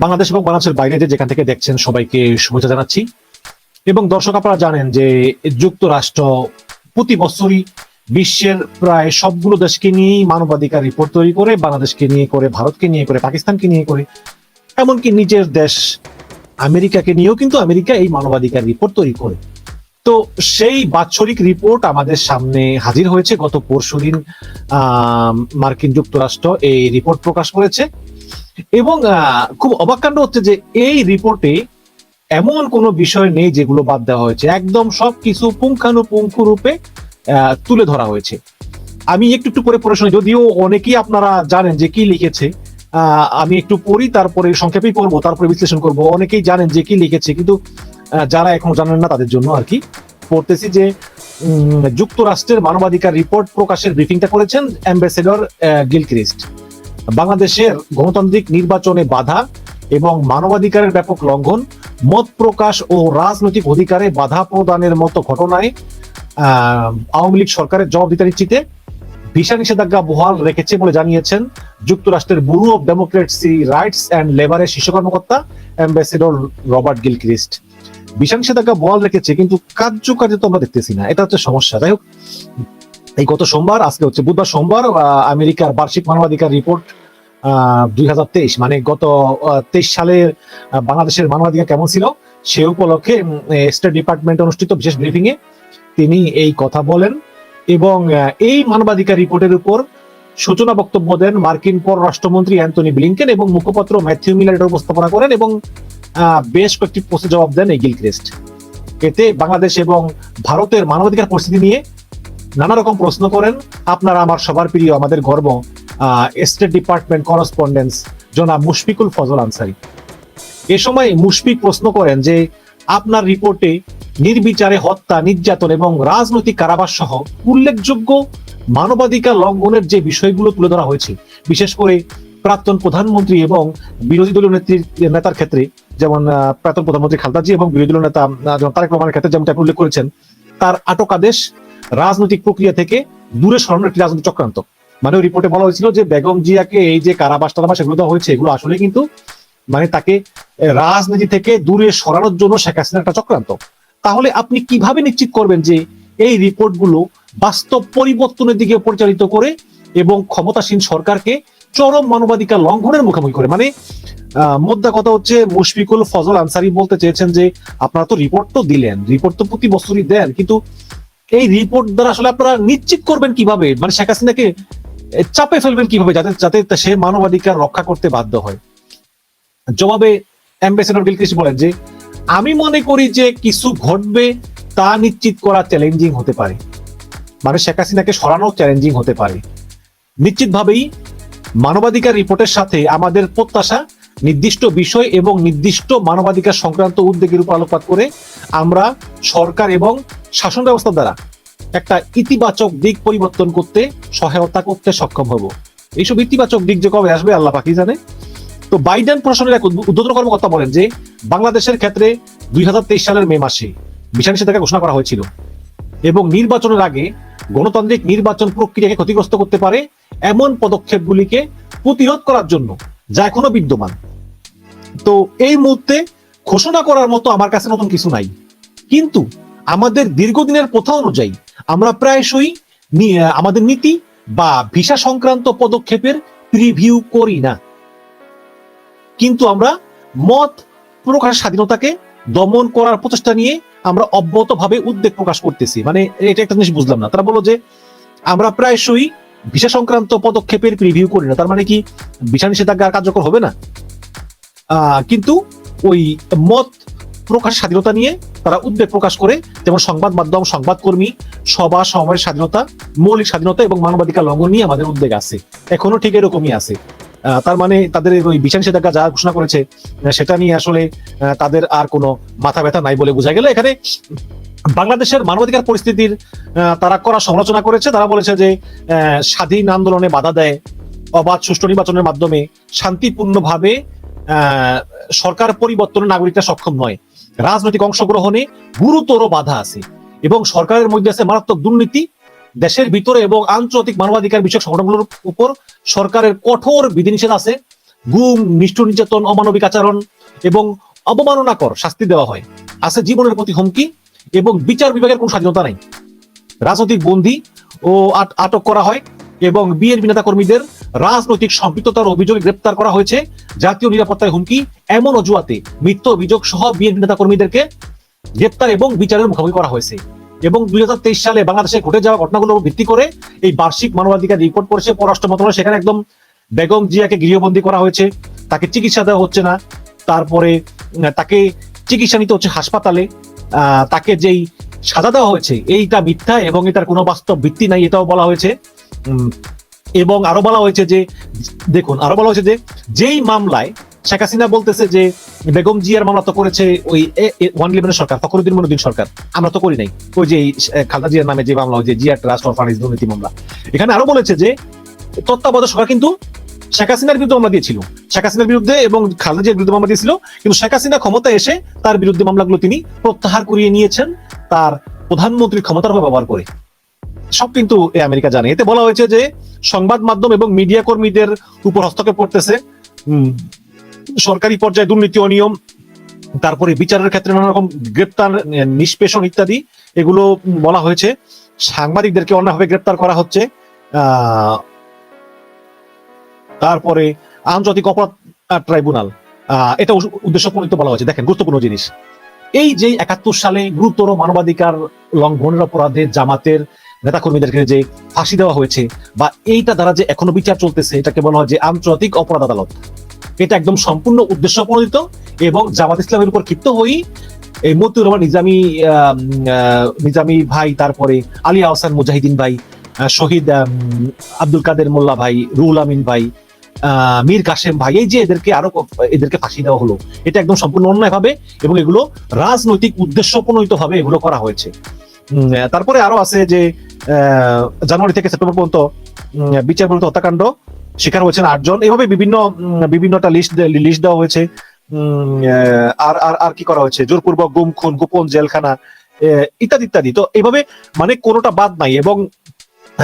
বাংলাদেশ এবং বাংলাদেশের বাইরে যে যেখান থেকে দেখছেন সবাইকে শুভেচ্ছা জানাচ্ছি। এবং দর্শক আপনারা জানেন যে যুক্তরাষ্ট্র প্রতি বছরই বিশ্বের প্রায় সবগুলো দেশকে নিয়েই মানবাধিকার রিপোর্ট তৈরি করে, বাংলাদেশকে নিয়ে করে, ভারতকে নিয়ে করে, পাকিস্তানকে নিয়ে করে, এমনকি নিজের দেশ আমেরিকাকে নিয়েও কিন্তু আমেরিকা এই মানবাধিকার রিপোর্ট তৈরি করে। তো সেই বাৎসরিক রিপোর্ট আমাদের সামনে হাজির হয়েছে। গত পরশুদিন মার্কিন যুক্তরাষ্ট্র এই রিপোর্ট প্রকাশ করেছে। এবং খুব অবাক কাণ্ড হচ্ছে যে এই রিপোর্টে এমন কোনো বিষয় নেই যেগুলো বাদ দেওয়া হয়েছে। একদম সবকিছু পুঙ্খানুপুঙ্খ রূপে তুলে ধরা হয়েছে। আমি একটু একটু করে পড়ে শুনি। যদিও অনেকেই আপনারা জানেন যে কি লিখেছে আমি একটু পড়ি, তারপরে সংক্ষেপেই করব তারপরে বিশ্লেষণ করব। অনেকেই জানেন যে কি লিখেছে, কিন্তু যারা এখনও জানেন না তাদের জন্য আর কি। পড়তেছি যে যুক্তরাষ্ট্রের মানবাধিকার রিপোর্ট প্রকাশের ব্রিফিংটা করেছেন অ্যাম্বাসেডর গিলক্রিস্ট বাংলাদেশের গণতান্ত্রিক নির্বাচনে বাধা এবং মানবাধিকারের ব্যাপক লঙ্ঘন, মত প্রকাশ ও রাজনৈতিক অধিকারে বাধা প্রদানের মতো ঘটনায় আওয়ামী লীগ সরকারের জবাবদিহিতা নিশ্চিতে ভিসা নিষেধাজ্ঞা বহাল রেখেছে বলে জানিয়েছেন যুক্তরাষ্ট্রের bureau of democracy rights and লেবারের শীর্ষ কর্মকর্তা অ্যাম্বাসেডর রবার্ট গিলক্রিস্ট। ভিসা নিষেধাজ্ঞা বহাল রেখেছে, কিন্তু কার্যকারিতা তো আমরা দেখতেছি না। এটা হচ্ছে সমস্যা। যাই হোক এই গত সোমবার, আজকে হচ্ছে বুধবার সোমবার আমেরিকার বার্ষিক মানবাধিকার রিপোর্ট দুই হাজার তেইশ মানে গত তেইশ সালের বাংলাদেশের মানবাধিকার কেমন ছিল সে উপলক্ষে স্টেট ডিপার্টমেন্ট অনুষ্ঠিত বিশেষ ব্রিফিং এ তিনি এই কথা বলেন এবং এই মানবাধিকার রিপোর্টের উপর সূচনা বক্তব্য দেন মার্কিন পররাষ্ট্রমন্ত্রী অ্যান্টনি ব্লিংকেন এবং মুখপাত্র ম্যাথিউ মিলার এটা উপস্থাপনা করেন এবং বেশ কয়েকটি প্রশ্নের জবাব দেন এই গিলক্রেস্ট। এতে বাংলাদেশ এবং ভারতের মানবাধিকার পরিস্থিতি নিয়ে নানা রকম প্রশ্ন করেন। আপনারা আমার সবার প্রিয়, আমাদের গর্ব স্টেট ডিপার্টমেন্ট করসপন্ডেন্স জনাব মুশফিকুল ফজল আনসারি। এ সময় মুশফিক প্রশ্ন করেন যে, আপনার রিপোর্টে নির্বিচারে হত্যা, নির্যাতন এবং রাজনৈতিক কারাবাস সহ উল্লেখযোগ্য মানবাধিকার লঙ্ঘনের যে বিষয়গুলো তুলে ধরা হয়েছে, বিশেষ করে প্রাক্তন প্রধানমন্ত্রী এবং বিরোধী দলীয় নেত্রীর নেতার ক্ষেত্রে, যেমন প্রাক্তন প্রধানমন্ত্রী খালদাজি এবং বিরোধী দলীয় নেতা তারেক রহমানের ক্ষেত্রে যেমন আপনি উল্লেখ করেছেন, তার আটক আদেশ রাজনৈতিক প্রক্রিয়া থেকে দূরে সরানোর একটি রাজনৈতিক চক্রান্ত। মানে ওই রিপোর্টে বলা হয়েছিল যে বেগম জিয়াকে এই যে কারাবাস টারাবাস এগুলো দেওয়া হয়েছে, এগুলো আসলে কিন্তু মানে তাকে রাজনীতি থেকে দূরে সরানোর জন্য শেখ হাসিনার একটা চক্রান্ত। তাহলে আপনি কীভাবে নিশ্চিত করবেন যে এই রিপোর্টগুলো বাস্তব পরিবর্তনের দিকে পরিচালিত করে এবং ক্ষমতাসীন সরকারকে চরম মানবাধিকার লঙ্ঘনের মুখোমুখি করে? মানে মোদ্দা কথা হচ্ছে মুশফিকুল ফজল আনসারি বলতে চেয়েছেন যে, আপনারা তো রিপোর্ট তো দিলেন রিপোর্ট তো প্রতি বছরই দেন, কিন্তু এই রিপোর্ট দ্বারা আসলে আপনারা নিশ্চিত করবেন কীভাবে? মানে শেখ হাসিনাকে চাপে ফেলবেন কীভাবে যাতে যাতে সে মানবাধিকার রক্ষা করতে বাধ্য হয়? জবাবে অ্যাম্বাসেডর গিলক্রিস্ট বলেন যে, আমি মনে করি যে কিছু ঘটবে তা নিশ্চিত করা চ্যালেঞ্জিং হতে পারে। মানে শেখ হাসিনাকে সরানো চ্যালেঞ্জিং হতে পারে। নিশ্চিতভাবেই মানবাধিকার রিপোর্টের সাথে আমাদের প্রত্যাশা নির্দিষ্ট বিষয় এবং নির্দিষ্ট মানবাধিকার সংক্রান্ত উদ্বেগের উপর আলোকপাত করে আমরা সরকার এবং শাসন ব্যবস্থা দ্বারা একটা ইতিবাচক দিক পরিবর্তন করতে সহায়তা করতে সক্ষম হব। এইসব ইতিবাচক দিক যে কবে আসবে, আল্লাহ পাকি জানে? তো বাইডেন প্রশাসনের এক উদ্ব- উদ্বোধন কর্মকর্তা বলেন যে, বাংলাদেশের ক্ষেত্রে দুই হাজার তেইশ সালের মে মাসে বিশা নিষেধাজ্ঞা ঘোষণা করা হয়েছিল এবং নির্বাচনের আগে গণতান্ত্রিক নির্বাচন প্রক্রিয়াকে ক্ষতিগ্রস্ত করতে পারে এমন পদক্ষেপগুলিকে প্রতিরোধ করার জন্য যা এখনও বিদ্যমান। তো এই মুহূর্তে ঘোষণা করার মতো আমার কাছে নতুন কিছু নাই। কিন্তু আমাদের দীর্ঘদিনের প্রথা অনুযায়ী আমরা প্রায়শই আমাদের নীতি বা ভিসা সংক্রান্ত পদক্ষেপের প্রিভিউ করি না। কিন্তু আমরা মত প্রকাশ স্বাধীনতাকে দমন করার প্রচেষ্টা নিয়ে আমরা অব্যাহতভাবে উদ্বেগ প্রকাশ করতেছি। মানে এটা একটা জিনিস বুঝলাম না। তারা বলল যে আমরা প্রায়শই ভিসা সংক্রান্ত পদক্ষেপের প্রিভিউ করি না, তার মানে কি ভিসা নিষেধাজ্ঞা কার্যকর হবে না? কিন্তু ওই মত প্রকাশ স্বাধীনতা নিয়ে তারা উদ্বেগ প্রকাশ করে, যেমন সংবাদ মাধ্যম, সংবাদকর্মী, সভা সমাবেশের স্বাধীনতা, মৌলিক স্বাধীনতা এবং মানবাধিকার লঙ্ঘন নিয়ে আমাদের উদ্বেগ আছে। এখনও ঠিক এরকমই আছে। তার মানে তাদের ওই বিশাল নিষেধাজ্ঞা যা ঘোষণা করেছে, সেটা নিয়ে আসলে তাদের আর কোনো মাথা ব্যথা নাই বলে বোঝা গেল। এখানে বাংলাদেশের মানবাধিকার পরিস্থিতির তারা করা সমালোচনা করেছে। তারা বলেছে যে স্বাধীন আন্দোলনে বাধা দেয় অবাধ সুষ্ঠু নির্বাচনের মাধ্যমে শান্তিপূর্ণভাবে সরকার পরিবর্তনে নাগরিকরা সক্ষম নয়। রাজনৈতিক অংশগ্রহণে গুরুতর বাধা আছে এবং সরকারের মধ্যে আছে মারাত্মক দুর্নীতি। দেশের ভিতরে এবং আন্তর্জাতিক মানবাধিকার বিষয়ক সংগঠনগুলোর উপর সরকারের কঠোর বিধিনিষেধ আছে। গুম নিষ্ঠুর নির্যাতন, অমানবিক আচরণ এবং অবমাননাকর শাস্তি দেওয়া হয়। আছে জীবনের প্রতি হুমকি এবং বিচার বিভাগের কোনো স্বাধীনতা নাই। রাজনৈতিক বন্দী ও আটক করা হয় এবং বিএনপি নেতা কর্মীদের রাজনৈতিক সম্পৃক্ততার অভিযোগে গ্রেপ্তার করা হয়েছে। জাতীয় নিরাপত্তায় হুমকি এমন অজুহাতে মিথ্য অভিযোগ সহ বিএনপি নেতা কর্মীদেরকে গ্রেপ্তার এবং বিচারের মুখোমুখি করা হয়েছে। এবং দুই হাজার তেইশ সালে বাংলাদেশে ঘটে যাওয়া ঘটনাগুলোর ভিত্তি করে এই বার্ষিক মানবাধিকার রিপোর্ট করেছে পররাষ্ট্র মন্ত্রণালয়, সেখানে একদম বেগম জিয়াকে গৃহবন্দী করা হয়েছে। তাকে চিকিৎসা দেওয়া হচ্ছে না। তারপরে তাকে চিকিৎসা নিতে হচ্ছে হাসপাতালে। তাকে যেই সাজা দেওয়া হয়েছে এইটা মিথ্যা এবং এটার কোনো বাস্তব ভিত্তি নাই এটাও বলা হয়েছে। এবং আরও বলা হয়েছে যে দেখুন আরও বলা হয়েছে যে যেই মামলায় শেখ হাসিনা বলতেছে যে বেগম জিয়ার মামলা তো করেছে ওই ওয়ান ইলেভেনের সরকার ফখরুদ্দিন মনুদ্দিন সরকার আমরা তো করি নাই। ওই যে আহ, জিয়ার নামে যে মামলা যে জিয়া ট্রাস্ট অফ দুর্নীতি মামলা। এখানে আরও বলেছে যে তত্ত্বাবধায়ক সরকার কিন্তু শেখ হাসিনার বিরুদ্ধে মামলা দিয়েছিল। শেখ হাসিনার বিরুদ্ধে এবং খালেদা জিয়ার বিরুদ্ধে মামলা দিয়েছিল। কিন্তু শেখ হাসিনা ক্ষমতায় এসে তার বিরুদ্ধে মামলাগুলো তিনি প্রত্যাহার করিয়ে নিয়েছেন তার প্রধানমন্ত্রীর ক্ষমতার ব্যবহার করে। সব কিন্তু আমেরিকা জানে। এতে বলা হয়েছে যে সংবাদ মাধ্যম এবং মিডিয়া কর্মীদের উপর হস্তক্ষেপ করতেছে সরকারি পর্যায়ে দুর্নীতি অনিয়ম, তারপরে বিচারের ক্ষেত্রে নানা রকম গ্রেপ্তার, নিষ্পেষণ ইত্যাদি। এগুলো বলা হয়েছে, সাংবাদিকদেরকে অন্যভাবে গ্রেপ্তার করা হচ্ছে। তারপরে আন্তর্জাতিক অপরাধ ট্রাইব্যুনাল এটা উদ্দেশ্য প্রণীত বলা হয়েছে। দেখেন, গুরুত্বপূর্ণ জিনিস। এই যে একাত্তর সালে গুরুতর মানবাধিকার লঙ্ঘনের অপরাধে জামাতের নেতাকর্মীদেরকে যে ফাঁসি দেওয়া হয়েছে বা এইটা দ্বারা যে এখনও বিচার চলতেছে, এটাকে বলা হয় যে আন্তর্জাতিক অপরাধ আদালত। এটা একদম সম্পূর্ণ উদ্দেশ্য প্রণোদিত এবং জামাত ইসলামের উপর ক্ষিপ্ত হয়েই এই মতিউর রহমান, নিজামী নিজামী ভাই, তারপরে আলী আহসান মুজাহিদিন ভাই শহীদ আব্দুল কাদের মোল্লা ভাই, রুহুল আমিন ভাই মীর কাসেম ভাই, এই যে এদেরকে আরও এদেরকে ফাঁসি দেওয়া হলো, এটা একদম সম্পূর্ণ অন্যায় ভাবে এবং এগুলো রাজনৈতিক উদ্দেশ্য ভাবে এগুলো করা হয়েছে। তারপরে আরও আছে যে জানুয়ারি থেকে সেপ্টেম্বর পর্যন্ত বিচার পর্যন্ত হত্যাকাণ্ড শিকার হয়েছেন আটজন। এভাবে বিভিন্ন বিভিন্নটা লিস্ট লিস্ট দেওয়া হয়েছে। আর আর আর কি করা হয়েছে? জোরপূর্বক গুম, খুন, গোপন জেলখানা ইত্যাদি ইত্যাদি। তো এইভাবে মানে কোনোটা বাদ নাই এবং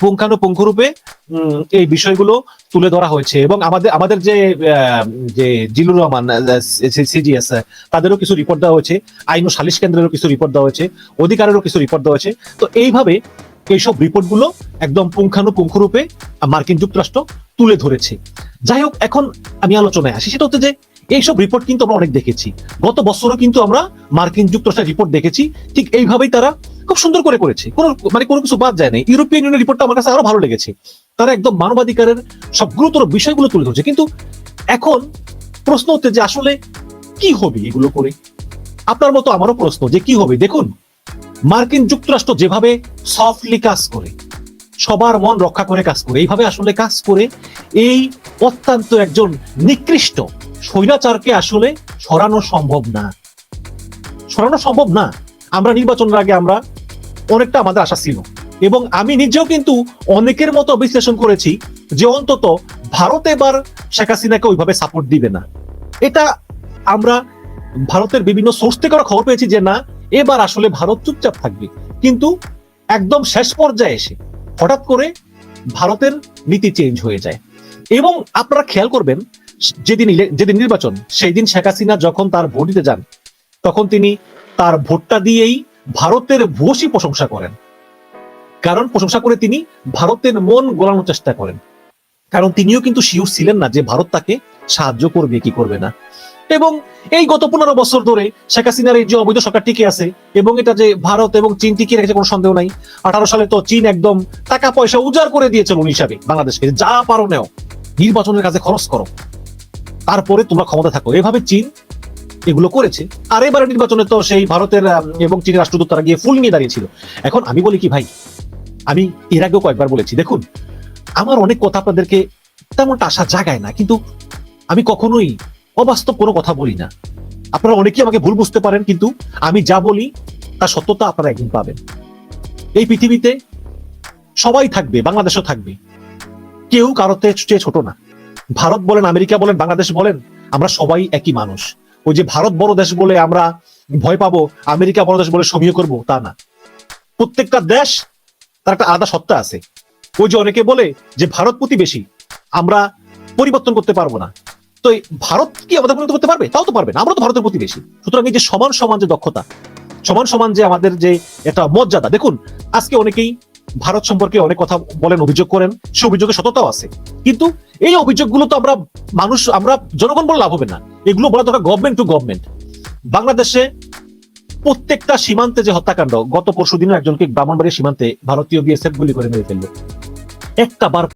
পুঙ্খানুপুঙ্খরূপে এই বিষয়গুলো তুলে ধরা হয়েছে। এবং আমাদের আমাদের যে যে জিলুর রহমান সিজিএস তাদেরও কিছু রিপোর্ট দেওয়া হয়েছে। আইন ও সালিশ কেন্দ্রেরও কিছু রিপোর্ট দেওয়া হয়েছে। অধিকারেরও কিছু রিপোর্ট দেওয়া হয়েছে। তো এইভাবে এইসব রিপোর্টগুলো একদম পুঙ্খানুপুঙ্খরূপে মার্কিন যুক্তরাষ্ট্র তুলে ধরেছে। যাই হোক, এখন আমি আলোচনায় আসি। সেটা হচ্ছে যে, এইসব রিপোর্ট কিন্তু আমরা অনেক দেখেছি। গত বছরও কিন্তু আমরা মার্কিন যুক্তরাষ্ট্রের রিপোর্ট দেখেছি। ঠিক এইভাবেই তারা খুব সুন্দর করে করেছে। কোনো মানে কোনো কিছু বাদ যায় না ইউরোপিয়ান ইউনিয়ন রিপোর্টটা আমার কাছে আরও ভালো লেগেছে। তারা একদম মানবাধিকারের সব গুরুতর বিষয়গুলো তুলে ধরছে। কিন্তু এখন প্রশ্ন হচ্ছে যে আসলে কি হবে এগুলো করে? আপনার মতো আমারও প্রশ্ন যে কি হবে? দেখুন, মার্কিন যুক্তরাষ্ট্র যেভাবে সফটলি কাজ করে, সবার মন রক্ষা করে কাজ করে, এইভাবে আসলে কাজ করে, এই অত্যন্ত একজন নিকৃষ্ট স্বৈরাচারকে আসলে সরানো সম্ভব না। সরানো সম্ভব না। আমরা নির্বাচনের আগে আমরা অনেকটা আমাদের আশা ছিল। এবং আমি নিজেও কিন্তু অনেকের মতো বিশ্লেষণ করেছি যে অন্তত ভারত এবার শেখ হাসিনাকে ওইভাবে সাপোর্ট দিবে না। এটা আমরা ভারতের বিভিন্ন সোর্স থেকে খবর পেয়েছি যে না, এবার আসলে ভারত চুপচাপ থাকবে। কিন্তু একদম শেষ পর্যায়ে এসে হঠাৎ করে ভারতের নীতি চেঞ্জ হয়ে যায়। এবং আপনারা খেয়াল করবেন, যেদিন যেদিন নির্বাচন, সেই দিন শেখ হাসিনা যখন তার ভোট দিতে যান, তখন তিনি তার ভোটটা দিয়েই ভারতের ভূয়সী প্রশংসা করেন। কারণ প্রশংসা করে তিনি ভারতের মন গোলানোর চেষ্টা করেন। কারণ তিনিও কিন্তু শিওর ছিলেন না যে ভারত তাকে সাহায্য করবে কি করবে না। এবং এই গত পনেরো বছর ধরে শেখ হাসিনার এই যে অবৈধ সরকার টিকে আছে এবং এটা যে ভারত এবং চীন টিকে রেখেছে কোনো সন্দেহ নাই, আঠারো সালে তো চীন একদম টাকা পয়সা উজাড় করে দিয়েছে লোন হিসাবে বাংলাদেশকে। যা পারো নেও, নির্বাচনের কাজে খরচ করো। তারপরে তোমরা ক্ষমতা থাকো। এভাবে চীন এগুলো করেছে। আর এবারে নির্বাচনে তো সেই ভারতের এবং চীনের রাষ্ট্রদূত তারা গিয়ে ফুল নিয়ে দাঁড়িয়েছিল। এখন আমি বলি কি ভাই, আমি এর আগেও কয়েকবার বলেছি, দেখুন, আমার অনেক কথা আপনাদেরকে তেমনটা আশা জাগায় না, কিন্তু আমি কখনোই অবাস্তব কোনো কথা বলি না। আপনারা অনেকেই আমাকে ভুল বুঝতে পারেন, কিন্তু আমি যা বলি তার সত্যতা আপনারা একদিন পাবেন। এই পৃথিবীতে সবাই থাকবে, বাংলাদেশও থাকবে। কেউ কারোতে চেয়ে ছোট না। ভারত বলেন, আমেরিকা বলেন, বাংলাদেশ বলেন, আমরা সবাই একই মানুষ। ওই যে ভারত বড় দেশ বলে আমরা ভয় পাবো, আমেরিকা বড় দেশ বলে সমীহ করব, তা না। প্রত্যেকটা দেশ তার একটা আলাদা সত্তা আছে। ওই যে অনেকে বলে যে ভারত প্রতিবেশী, আমরা পরিবর্তন করতে পারব না। তো ভারত কি আমাদের পরিণত করতে পারবে? তাও তো পারবে না, আমরা তো ভারতের প্রতিবেশী। সুতরাং এই যে সমান সমান যে দক্ষতা, সমান সমান যে আমাদের যে একটা মর্যাদা, দেখুন, আজকে অনেকেই ভারত সম্পর্কে অনেক কথা বলেন, অভিযোগ করেন, সে অভিযোগের সততাও আছে। কিন্তু এই অভিযোগগুলো তো আমরা মানুষ, আমরা জনগণ বলে লাভ হবে না। এগুলো বলা দরকার গভর্নমেন্ট টু গভর্নমেন্ট বাংলাদেশে প্রত্যেকটা সীমান্তে যে হত্যাকাণ্ড, গত পরশু দিনে একজনকে ব্রাহ্মণবাড়ির সীমান্তে ভারতীয় বিএসএফ গুলি করে মেরে ফেলল। একটা বার